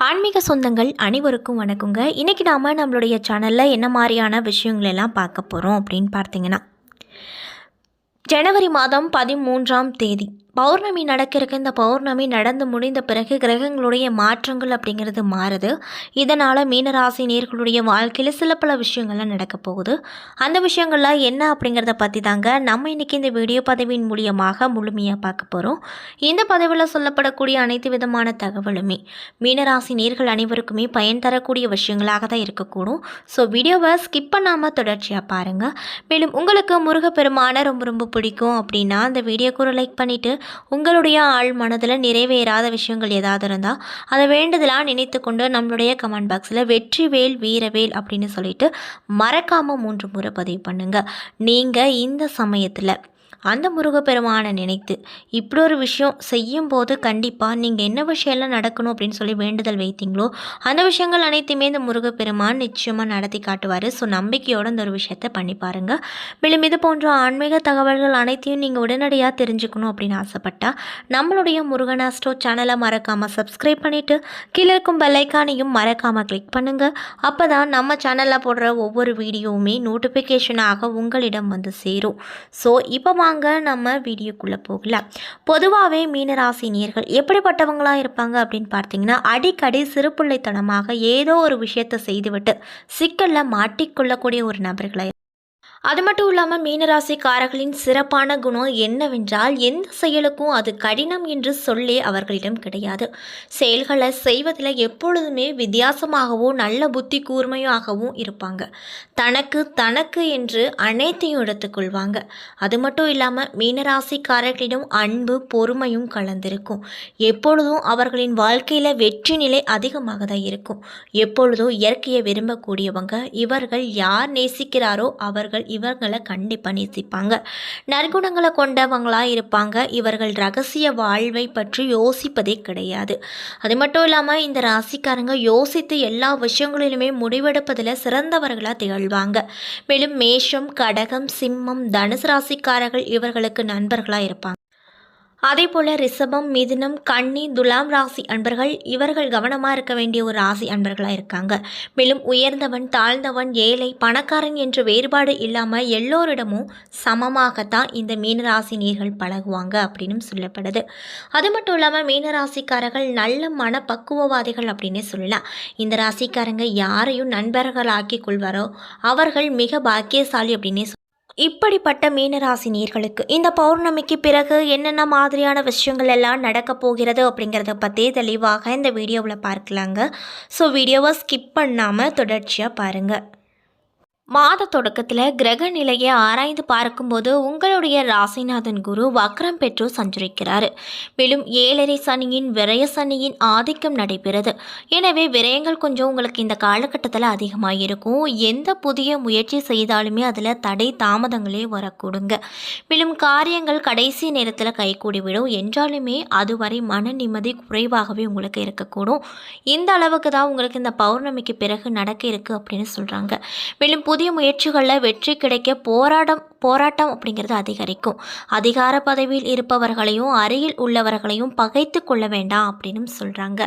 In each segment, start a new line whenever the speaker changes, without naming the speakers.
ஆன்மீக சொந்தங்கள் அனைவருக்கும் வணக்கங்க. இன்றைக்கி நாம் நம்மளுடைய சேனலில் என்ன மாதிரியான விஷயங்கள் எல்லாம் பார்க்க போகிறோம் அப்படின்னு பார்த்தீங்கன்னா ஜனவரி மாதம் பதிமூன்றாம் தேதி பௌர்ணமி நடக்க இந்த பௌர்ணமி நடந்து முடிந்த பிறகு கிரகங்களுடைய மாற்றங்கள் அப்படிங்கிறது மாறுது. இதனால் மீனராசி நேர்களுடைய வாழ்க்கையில் சில பல விஷயங்கள்லாம் நடக்க போகுது. அந்த விஷயங்கள்லாம் என்ன அப்படிங்கிறத பற்றி தாங்க நம்ம இன்றைக்கி இந்த வீடியோ பதவியின் மூலியமாக முழுமையாக பார்க்க போகிறோம் இந்த பதவியில் சொல்லப்படக்கூடிய அனைத்து விதமான தகவலுமே மீனராசி நேர்கள் அனைவருக்குமே பயன் தரக்கூடிய விஷயங்களாக தான் இருக்கக்கூடும். ஸோ வீடியோவை ஸ்கிப் பண்ணாமல் தொடர்ச்சியாக பாருங்கள் மேலும் உங்களுக்கு முருகப்பெருமான ரொம்ப ரொம்ப பிடிக்கும் அப்படின்னா அந்த வீடியோக்கு ஒரு லைக் பண்ணிவிட்டு உங்களுடைய ஆள் மனதில் நிறைவேறாத விஷயங்கள் ஏதாவது இருந்தால் அதை வேண்டுதலாக நினைத்து கொண்டு நம்மளுடைய கமெண்ட் பாக்ஸில் வெற்றிவேல் வீரவேல் அப்படின்னு சொல்லிட்டு மறக்காமல் மூன்று முறை பதிவு பண்ணுங்கள் நீங்கள் இந்த சமயத்தில் அந்த முருகப்பெருமானை நினைத்து இப்படி ஒரு விஷயம் செய்யும் போது கண்டிப்பாக நீங்கள் என்ன விஷயம்லாம் நடக்கணும் அப்படின்னு சொல்லி வேண்டுதல் வைத்தீங்களோ அந்த விஷயங்கள் அனைத்தையுமே இந்த முருகப்பெருமான் நிச்சயமாக நடத்தி காட்டுவார். ஸோ நம்பிக்கையோடு இந்த ஒரு விஷயத்தை பண்ணி பாருங்கள் மேலும் இது போன்ற ஆன்மீக தகவல்கள் அனைத்தையும் நீங்கள் உடனடியாக தெரிஞ்சுக்கணும் அப்படின்னு ஆசைப்பட்டா நம்மளுடைய முருகனாஸ்டோ சேனலை மறக்காமல் சப்ஸ்கிரைப் பண்ணிவிட்டு கீழே இருக்கும் பெல்லைக்கானையும் மறக்காமல் கிளிக் பண்ணுங்கள் அப்போ தான் நம்ம சேனலில் போடுற ஒவ்வொரு வீடியோவுமே நோட்டிஃபிகேஷனாக உங்களிடம் வந்து சேரும். ஸோ இப்போ வாங்க நம்ம வீடியோக்குள்ளே போகலாம். பொதுவாகவே மீனராசி நேர்கள் எப்படிப்பட்டவங்களாக இருப்பாங்க அப்படின்னு பார்த்தீங்கன்னா அடிக்கடி சிறுபிள்ளைத்தனமாக ஏதோ ஒரு விஷயத்தை செய்துவிட்டு சிக்கலில் மாட்டிக்கொள்ளக்கூடிய ஒரு நபர்களை அது மட்டும் இல்லாமல் மீனராசிக்காரர்களின் சிறப்பான குணம் என்னவென்றால் எந்த செயலுக்கும் அது கடினம் என்று சொல்லி அவர்களிடம் கிடையாது. செயல்களை செய்வதில் எப்பொழுதுமே வித்தியாசமாகவும் நல்ல புத்தி கூர்மையாகவும் இருப்பாங்க. தனக்கு தனக்கு என்று அனைத்தையும் எடுத்துக்கொள்வாங்க அது மட்டும் இல்லாமல் மீனராசிக்காரர்களிடம் அன்பு பொறுமையும் கலந்திருக்கும். எப்பொழுதும் அவர்களின் வாழ்க்கையில் வெற்றி நிலை அதிகமாக தான் இருக்கும். எப்பொழுதும் இயற்கையை விரும்பக்கூடியவங்க இவர்கள் யார் நேசிக்கிறாரோ அவர்கள் இவர்களை கண்டிப்பாக நேசிப்பாங்க. நற்குணங்களை கொண்டவங்களாக இருப்பாங்க. இவர்கள் ரகசிய வாழ்வை பற்றி யோசிப்பதே கிடையாது. அது மட்டும் இல்லாமல் இந்த ராசிக்காரங்க யோசித்து எல்லா விஷயங்களிலுமே முடிவெடுப்பதில் சிறந்தவர்களாக திகழ்வாங்க. மேலும் மேஷம் கடகம் சிம்மம் தனுசு ராசிக்காரர்கள் இவர்களுக்கு நண்பர்களாக இருப்பாங்க. அதேபோல் ரிஷபம் மிதுனம் கன்னி துலாம் ராசி அன்பர்கள் இவர்கள் கவனமாக இருக்க வேண்டிய ஒரு ராசி அன்பர்களாக இருக்காங்க மேலும் உயர்ந்தவன் தாழ்ந்தவன் ஏழை பணக்காரன் என்ற வேறுபாடு இல்லாமல் எல்லோரிடமும் சமமாகத்தான் இந்த மீனராசி நீர்கள் பழகுவாங்க அப்படின்னு சொல்லப்படுது அது மட்டும் இல்லாமல் மீனராசிக்காரர்கள் நல்ல மனப்பக்குவவாதிகள் அப்படின்னு சொல்லலாம் இந்த ராசிக்காரங்க யாரையும் நண்பர்களாக்கி கொள்வாரோ அவர்கள் மிக பாக்கியசாலி அப்படின்னே சொல்லலாம். இப்படிப்பட்ட மீனராசி நீர்களுக்கு இந்த பௌர்ணமிக்கு பிறகு என்னென்ன மாதிரியான விஷயங்கள் எல்லாம் நடக்க போகிறது அப்படிங்கிறத பற்றி தெளிவாக இந்த வீடியோவில் பார்க்கலாங்க. ஸோ வீடியோவை ஸ்கிப் பண்ணாமல் தொடர்ச்சியாக பாருங்கள் மாத தொடக்கத்தில் கிரக நிலையை ஆராய்ந்து பார்க்கும்போது உங்களுடைய ராசிநாதன் குரு வக்ரம் பெற்று சஞ்சரிக்கிறார். மேலும் ஏழரை சனியின் விரய சனியின் ஆதிக்கம் நடைபெறுது. எனவே விரயங்கள் கொஞ்சம் உங்களுக்கு இந்த காலகட்டத்தில் அதிகமாக இருக்கும் எந்த புதிய முயற்சி செய்தாலுமே அதில் தடை தாமதங்களே வரக்கூடுங்க. மேலும் காரியங்கள் கடைசி நேரத்தில் கைகூடிவிடும். என்றாலுமே அதுவரை மன நிம்மதி குறைவாகவே உங்களுக்கு இருக்கக்கூடும். இந்த அளவுக்கு தான் உங்களுக்கு இந்த பௌர்ணமிக்கு பிறகு நடக்க இருக்கு அப்படின்னு சொல்கிறாங்க மேலும் புதிய முயற்சிகளில் வெற்றி கிடைக்க போராடம் போராட்டம் அப்படிங்கிறது அதிகரிக்கும். அதிகார பதவியில் இருப்பவர்களையும் அருகில் உள்ளவர்களையும் பகைத்து கொள்ள வேண்டாம் அப்படின்னு சொல்கிறாங்க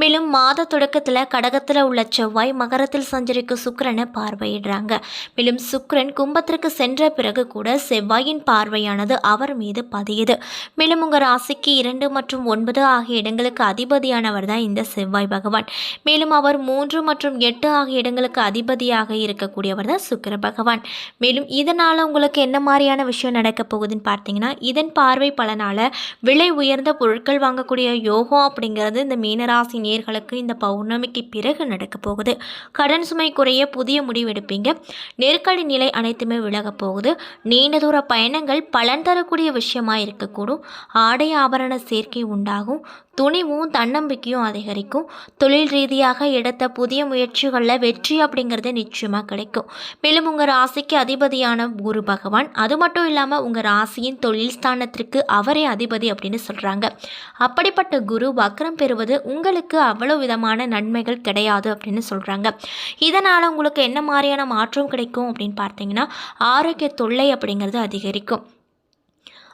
மேலும் மாத தொடக்கத்தில் கடகத்தில் உள்ள செவ்வாய் மகரத்தில் சஞ்சரிக்கும் சுக்கரனை பார்வையிடுறாங்க. மேலும் சுக்கரன் கும்பத்திற்கு சென்ற பிறகு கூட செவ்வாயின் பார்வையானது அவர் மீது பதியுது. மேலும் உங்கள் ராசிக்கு இரண்டு மற்றும் ஒன்பது ஆகிய இடங்களுக்கு அதிபதியானவர் தான் இந்த செவ்வாய் பகவான். மேலும் அவர் மூன்று மற்றும் எட்டு ஆகிய இடங்களுக்கு அதிபதியாக இருக்கக்கூடியவர் தான் சுக்கர பகவான். மேலும் இதனால் உங்களுக்கு என்ன மாதிரியான விஷயம் நடக்க போகுதுன்னு பார்த்தீங்கன்னா இதன் பார்வை பலனால் விலை உயர்ந்த பொருட்கள் வாங்கக்கூடிய யோகம் அப்படிங்கிறது இந்த மீனராசி நேர்களுக்கு இந்த பௌர்ணமிக்கு பிறகு நடக்க போகுது. கடன் சுமை குறைய புதிய முடிவெடுப்பீங்க நெருக்கடி நிலை அனைத்துமே விலகப் போகுது. நீண்ட தூர பயணங்கள் பலன் தரக்கூடிய விஷயமா இருக்கக்கூடும். ஆடை ஆபரண சேர்க்கை உண்டாகும். துணிவும் தன்னம்பிக்கையும் அதிகரிக்கும். தொழில் ரீதியாக எடுத்த புதிய முயற்சிகளில் வெற்றி அப்படிங்கிறது நிச்சயமாக கிடைக்கும். மேலும் உங்கள் ராசிக்கு அதிபதியான குரு பகவான் அது மட்டும் இல்லாமல் உங்கள் ராசியின் தொழில் ஸ்தானத்திற்கு அவரே அதிபதி அப்படின்னு சொல்கிறாங்க அப்படிப்பட்ட குரு வக்ரம் பெறுவது உங்களுக்கு அவ்வளோ விதமான நன்மைகள் கிடையாது அப்படின்னு சொல்கிறாங்க இதனால் உங்களுக்கு என்ன மாதிரியான மாற்றம் கிடைக்கும் அப்படின்னு பார்த்தீங்கன்னா ஆரோக்கிய தொல்லை அப்படிங்கிறது அதிகரிக்கும்.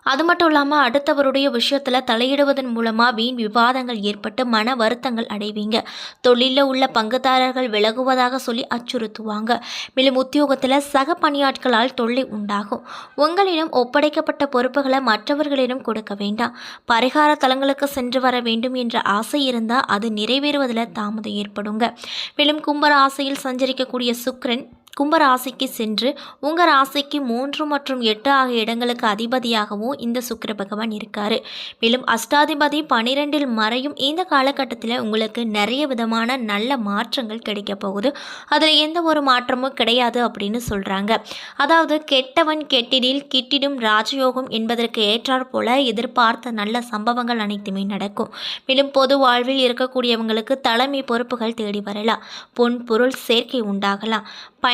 அது மட்டும் இல்லாமல் அடுத்தவருடைய விஷயத்தில் தலையிடுவதன் மூலமாக வீண் விவாதங்கள் ஏற்பட்டு மன வருத்தங்கள் அடைவீங்க. தொழிலில் உள்ள பங்குதாரர்கள் விலகுவதாக சொல்லி அச்சுறுத்துவாங்க. மேலும் உத்தியோகத்தில் சக பணியாட்களால் தொல்லை உண்டாகும். உங்களிடம் ஒப்படைக்கப்பட்ட பொறுப்புகளை மற்றவர்களிடம் கொடுக்க வேண்டாம். பரிகார தலங்களுக்கு சென்று வர வேண்டும் என்ற ஆசை இருந்தால் அது நிறைவேறுவதில் தாமதம் ஏற்படுங்க. மேலும் கும்பர ஆசையில் சஞ்சரிக்கக்கூடிய சுக்கிரன் கும்பராசிக்கு சென்று உங்கள் ராசிக்கு மூன்று மற்றும் எட்டு ஆகிய இடங்களுக்கு அதிபதியாகவும் இந்த சுக்கர பகவான் இருக்கார். மேலும் அஷ்டாதிபதி பனிரெண்டில் மறையும் இந்த காலகட்டத்தில் உங்களுக்கு நிறைய விதமான நல்ல மாற்றங்கள் கிடைக்க போகுது. அதில் எந்த ஒரு மாற்றமும் கிடையாது அப்படின்னு சொல்கிறாங்க அதாவது கெட்டவன் கெட்டிடில் கிட்டிடும் ராஜயோகம் என்பதற்கு ஏற்றாற் போல எதிர்பார்த்த நல்ல சம்பவங்கள் அனைத்துமே நடக்கும். மேலும் பொது வாழ்வில் இருக்கக்கூடியவங்களுக்கு தலைமை பொறுப்புகள் தேடி வரலாம். பொன் பொருள் சேர்க்கை உண்டாகலாம்.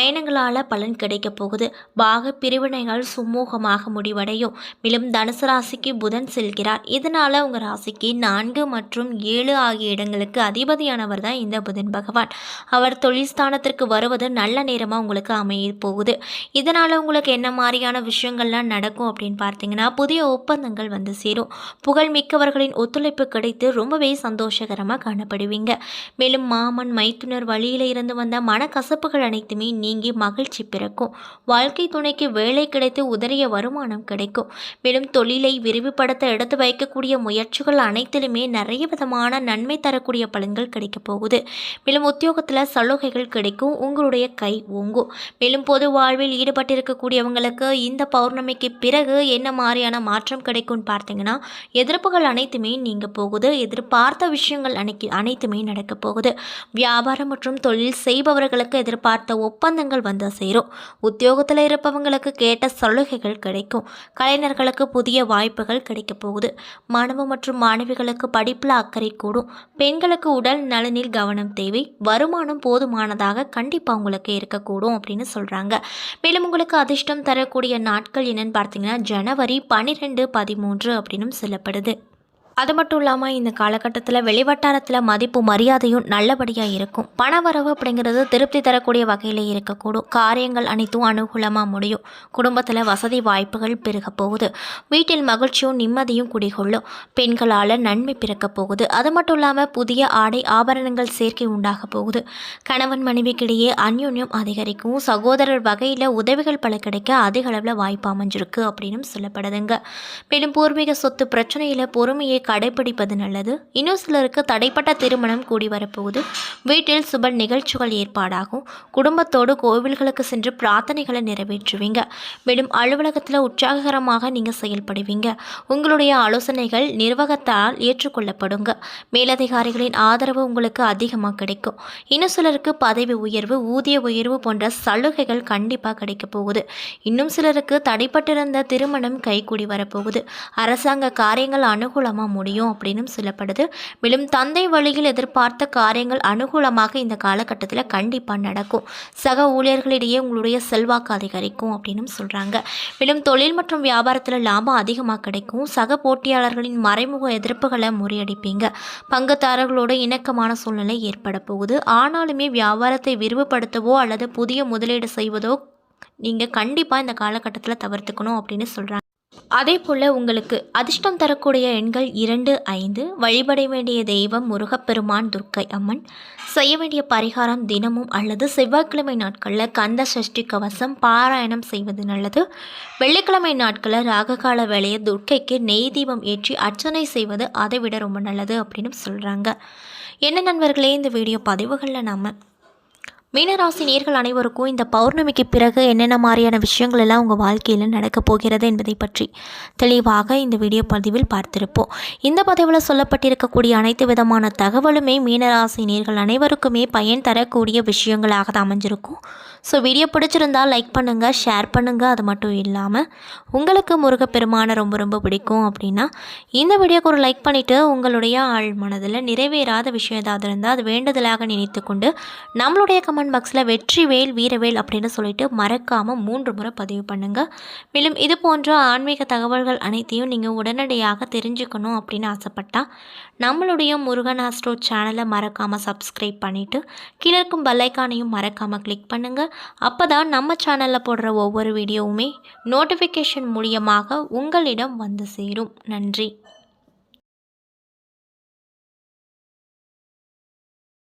பயணங்களால் பலன் கிடைக்க போகுது. பாக பிரிவினைகள் சுமூகமாக முடிவடையும். மேலும் தனுசு ராசிக்கு புதன் செல்கிறார். இதனால் உங்கள் ராசிக்கு நான்கு மற்றும் ஏழு ஆகிய இடங்களுக்கு அதிபதியானவர் தான் இந்த புதன் பகவான். அவர் தொழில்ஸ்தானத்திற்கு வருவது நல்ல நேரமாக உங்களுக்கு அமைய போகுது. இதனால் உங்களுக்கு என்ன மாதிரியான விஷயங்கள்லாம் நடக்கும் அப்படின்னு பார்த்தீங்கன்னா புதிய ஒப்பந்தங்கள் வந்து சேரும். புகழ் மிக்கவர்களின் ஒத்துழைப்பு கிடைத்து ரொம்பவே சந்தோஷகரமாக காணப்படுவீங்க. மேலும் மாமன் மைத்துனர் வழியில் இருந்து வந்த மனக்கசப்புகள் அனைத்துமே நீங்கி மகிழ்ச்சி பிறக்கும். வாழ்க்கை துணைக்கு வேலை கிடைத்து உதறிய வருமானம் கிடைக்கும். மேலும் தொழிலை விரிவுபடுத்த எடுத்து வைக்கக்கூடிய முயற்சிகள் அனைத்திலுமே நிறைய விதமான நன்மை தரக்கூடிய பலன்கள் கிடைக்கப் போகுது. மேலும் உத்தியோகத்தில் சலுகைகள் கிடைக்கும். உங்களுடைய கை ஓங்கும். மேலும் பொது வாழ்வில் ஈடுபட்டிருக்கக்கூடியவங்களுக்கு இந்த பௌர்ணமிக்கு பிறகு என்ன மாதிரியான மாற்றம் கிடைக்கும்னு பார்த்தீங்கன்னா எதிர்ப்புகள் அனைத்துமே நீங்க போகுது. எதிர்பார்த்த விஷயங்கள் அனைக்கு அனைத்துமே நடக்க போகுது. வியாபாரம் மற்றும் தொழில் செய்பவர்களுக்கு எதிர்பார்த்த ஒப்பந்தங்கள் வந்து சேரும். உத்தியோகத்தில் இருப்பவங்களுக்கு கேட்ட சலுகைகள் கிடைக்கும். கலைஞர்களுக்கு புதிய வாய்ப்புகள் கிடைக்கப் போகுது. மாணவ மற்றும் மாணவிகளுக்கு படிப்பில் அக்கறை கூடும். பெண்களுக்கு உடல் நலனில் கவனம் தேவை. வருமானம் போதுமானதாக கண்டிப்பாக உங்களுக்கு இருக்கக்கூடும் அப்படின்னு சொல்கிறாங்க மேலும் உங்களுக்கு அதிர்ஷ்டம் தரக்கூடிய நாட்கள் என்னன்னு பார்த்தீங்கன்னா ஜனவரி பன்னிரெண்டு பதிமூன்று அப்படின்னு சொல்லப்படுது. அது மட்டும் இல்லாமல் இந்த காலகட்டத்தில் வெளிவட்டாரத்தில் மதிப்பு மரியாதையும் நல்லபடியாக இருக்கும். பணவரவு அப்படிங்கிறது திருப்தி தரக்கூடிய வகையில் இருக்கக்கூடும். காரியங்கள் அனைத்தும் அனுகூலமாக முடியும். குடும்பத்தில் வசதி வாய்ப்புகள் பெருக போகுது. வீட்டில் மகிழ்ச்சியும் நிம்மதியும் குடிகொள்ளும். பெண்களால் நன்மை பிறக்க போகுது. அது மட்டும் இல்லாமல் புதிய ஆடை ஆபரணங்கள் சேர்க்கை உண்டாக போகுது. கணவன் மனைவிக்கிடையே அந்யோன்யம் அதிகரிக்கும் சகோதரர் வகையில் உதவிகள் பல கிடைக்க அதிக அளவில் வாய்ப்பு அமைஞ்சிருக்கு அப்படின்னு சொல்லப்படுதுங்க. மேலும் பூர்வீக சொத்து பிரச்சனையில் பொறுமையை கடைபிடிப்பது நல்லது. இன்னும் சிலருக்கு தடைப்பட்ட திருமணம் கூடி வரப்போகுது. வீட்டில் சுப நிகழ்ச்சிகள் ஏற்பாடாகும். குடும்பத்தோடு கோவில்களுக்கு சென்று பிரார்த்தனைகளை நிறைவேற்றுவீங்க. மேலும் அலுவலகத்தில் உற்சாககரமாக நீங்கள் செயல்படுவீங்க. உங்களுடைய ஆலோசனைகள் நிர்வாகத்தால் ஏற்றுக்கொள்ளப்படுங்க. மேலதிகாரிகளின் ஆதரவு உங்களுக்கு அதிகமாக கிடைக்கும். இன்னும் சிலருக்கு பதவி உயர்வு ஊதிய உயர்வு போன்ற சலுகைகள் கண்டிப்பாக கிடைக்க போகுது. இன்னும் சிலருக்கு தடைப்பட்டிருந்த திருமணம் கைகூடி வரப்போகுது. அரசாங்க காரியங்கள் அனுகூலமாக முடியும் அப்படின்னு சொல்லப்படுது. மேலும் தந்தை வழியில் எதிர்பார்த்த காரியங்கள் அனுகூலமாக இந்த காலகட்டத்தில் கண்டிப்பாக நடக்கும். சக ஊழியர்களிடையே உங்களுடைய செல்வாக்கு அதிகரிக்கும் அப்படின்னு சொல்கிறாங்க மேலும் தொழில் மற்றும் வியாபாரத்தில் லாபம் அதிகமாக கிடைக்கும். சக போட்டியாளர்களின் மறைமுக எதிர்ப்புகளை முறியடிப்பீங்க. பங்குதாரர்களோட இணக்கமான சூழ்நிலை ஏற்பட போகுது. ஆனாலுமே வியாபாரத்தை விரிவுபடுத்தவோ அல்லது புதிய முதலீடு செய்வதோ நீங்கள் கண்டிப்பாக இந்த காலகட்டத்தில் தவிர்த்துக்கணும் அப்படின்னு சொல்கிறாங்க அதே போல் உங்களுக்கு அதிர்ஷ்டம் தரக்கூடிய எண்கள் இரண்டு ஐந்து வழிபட வேண்டிய தெய்வம் முருகப்பெருமான் துர்க்கை அம்மன். செய்ய வேண்டிய பரிகாரம் தினமும் அல்லது செவ்வாய்க்கிழமை நாட்களில் கந்த சஷ்டி கவசம் பாராயணம் செய்வது நல்லது. வெள்ளிக்கிழமை நாட்களில் ராககால வேலையை துர்க்கைக்கு நெய் தீபம் ஏற்றி அர்ச்சனை செய்வது அதை விட ரொம்ப நல்லது அப்படின்னு சொல்கிறாங்க என்ன நண்பர்களே இந்த வீடியோ பதிவுகளில் நாம் மீனராசி நேர்கள் அனைவருக்கும் இந்த பௌர்ணமிக்கு பிறகு என்னென்ன மாதிரியான விஷயங்கள் எல்லாம் உங்கள் வாழ்க்கையில் நடக்கப் போகிறது என்பதை பற்றி தெளிவாக இந்த வீடியோ பதிவில் பார்த்திருப்போம். இந்த பதிவில் சொல்லப்பட்டிருக்கக்கூடிய அனைத்து விதமான தகவலுமே மீனராசி நேர்கள் அனைவருக்குமே பயன் தரக்கூடிய விஷயங்களாக தான் அமைஞ்சிருக்கும். ஸோ வீடியோ பிடிச்சிருந்தால் லைக் பண்ணுங்கள் ஷேர் பண்ணுங்கள் அது மட்டும் இல்லாமல் உங்களுக்கு முருகப்பெருமானை ரொம்ப ரொம்ப பிடிக்கும் அப்படின்னா இந்த வீடியோக்கு ஒரு லைக் பண்ணிவிட்டு உங்களுடைய ஆள் மனதில் நிறைவேறாத விஷயம் ஏதாவது இருந்தால் அது வேண்டுதலாக நினைத்து கொண்டு நம்மளுடைய கமெண்ட் பாக்ஸில் வெற்றிவேல் வீரவேல் அப்படின்னு சொல்லிட்டு மறக்காமல் மூன்று முறை பதிவு பண்ணுங்கள் மேலும் இது போன்ற ஆன்மீக தகவல்கள் அனைத்தையும் நீங்கள் உடனடியாக தெரிஞ்சுக்கணும் அப்படின்னு ஆசைப்பட்டால் நம்மளுடைய முருகன் ஆஸ்ட்ரோ சேனலை மறக்காமல் சப்ஸ்கிரைப் பண்ணிவிட்டு கீழே இருக்கும் பெல்லைக்கானையும் மறக்காமல் கிளிக் பண்ணுங்கள் அப்போ தான் நம்ம சேனலில் போடுற ஒவ்வொரு வீடியோவுமே நோட்டிஃபிகேஷன் மூலியமாக உங்களிடம் வந்து சேரும். நன்றி.